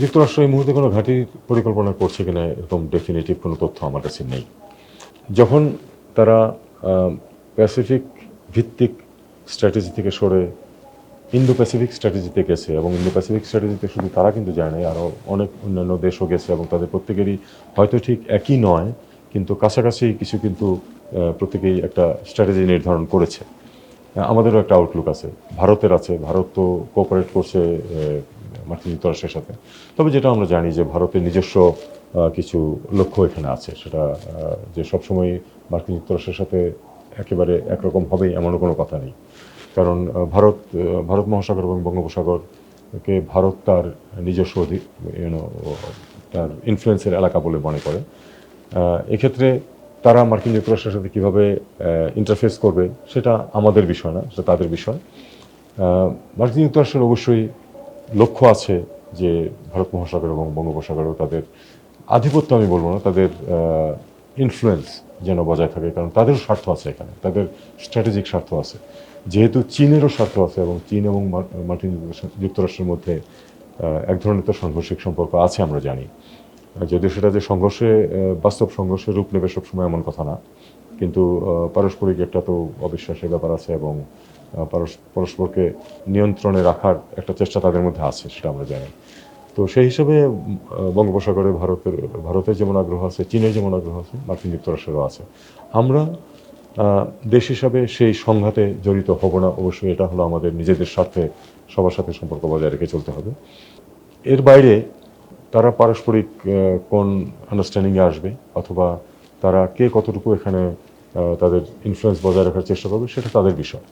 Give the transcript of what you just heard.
যুক্তরাষ্ট্র এই মুহূর্তে কোনো ঘাঁটির পরিকল্পনা করছে কিনা এরকম ডেফিনেটিভ কোনো তথ্য আমার কাছে নেই। যখন তারা প্যাসিফিক ভিত্তিক স্ট্র্যাটেজি থেকে সরে ইন্দো প্যাসিফিক স্ট্র্যাটেজিতে গেছে এবং ইন্দো প্যাসিফিক স্ট্র্যাটেজিতে শুধু তারা কিন্তু যায় নাই আরও অনেক অন্যান্য দেশও গেছে এবং তাদের প্রত্যেকেরই হয়তো ঠিক একই নয়, কিন্তু কাছাকাছি কিছু কিন্তু প্রত্যেকেই একটা স্ট্র্যাটেজি নির্ধারণ করেছে। আমাদেরও একটা আউটলুক আছে। ভারতের আছে। ভারত তো কোঅপারেট করছে মার্কিন যুক্তরাষ্ট্রের সাথে। তবে যেটা আমরা জানি যে ভারতের নিজস্ব কিছু লক্ষ্য এখানে আছে। সেটা যে সবসময় মার্কিন যুক্তরাষ্ট্রের সাথে একেবারে একরকম হবেই এমনও কোনো কথা নেই। কারণ ভারত ভারত মহাসাগর এবং বঙ্গোপসাগরকে ভারত তার নিজস্ব অধিক ইউনো তার ইনফ্লুয়েন্সের এলাকা বলে মনে করে। এক্ষেত্রে তারা মার্কিন যুক্তরাষ্ট্রের সাথে কীভাবে ইন্টারফেস করবে, সেটা আমাদের বিষয় না, সেটা তাদের বিষয়। মার্কিন যুক্তরাষ্ট্রের অবশ্যই লক্ষ্য আছে যে ভারত মহাসাগর এবং বঙ্গোপসাগরেও তাদের আধিপত্য আমি বলব না, তাদের ইনফ্লুয়েন্স যেন বজায় থাকে, কারণ তাদেরও স্বার্থ আছে এখানে, তাদের স্ট্র্যাটেজিক স্বার্থ আছে। যেহেতু চীনেরও স্বার্থ আছে এবং চীন এবং মার- মার্কিন যুক্তরাষ্ট্রের মধ্যে এক ধরনের তো সাংঘর্ষিক সম্পর্ক আছে আমরা জানি। যদিও সেটা যে সংঘর্ষে বাস্তব সংঘর্ষের রূপ নেবে সবসময় এমন কথা না। কিন্তু পারস্পরিক একটা তো অবিশ্বাসের ব্যাপার আছে এবং পরস্পরকে নিয়ন্ত্রণে রাখার একটা চেষ্টা তাদের মধ্যে আছে, সেটা আমরা জানি। তো সেই হিসাবে বঙ্গোপসাগরে ভারতের ভারতের যেমন আগ্রহ আছে চীনের যেমন আগ্রহ আছে, মার্কিন যুক্তরাষ্ট্রেরও আছে। আমরা দেশ হিসাবে সেই সংঘাতে জড়িত হব না, অবশ্যই এটা হলো আমাদের নিজেদের স্বার্থে সবার সাথে সম্পর্ক বজায় রেখে চলতে হবে। এর বাইরে, তারা পারস্পরিক কোন আন্ডারস্ট্যান্ডিংয়ে আসবে, অথবা তারা কে কতটুকু এখানে তাদের ইনফ্লুয়েন্স বজায় রাখার চেষ্টা করবে সেটা তাদের বিষয়।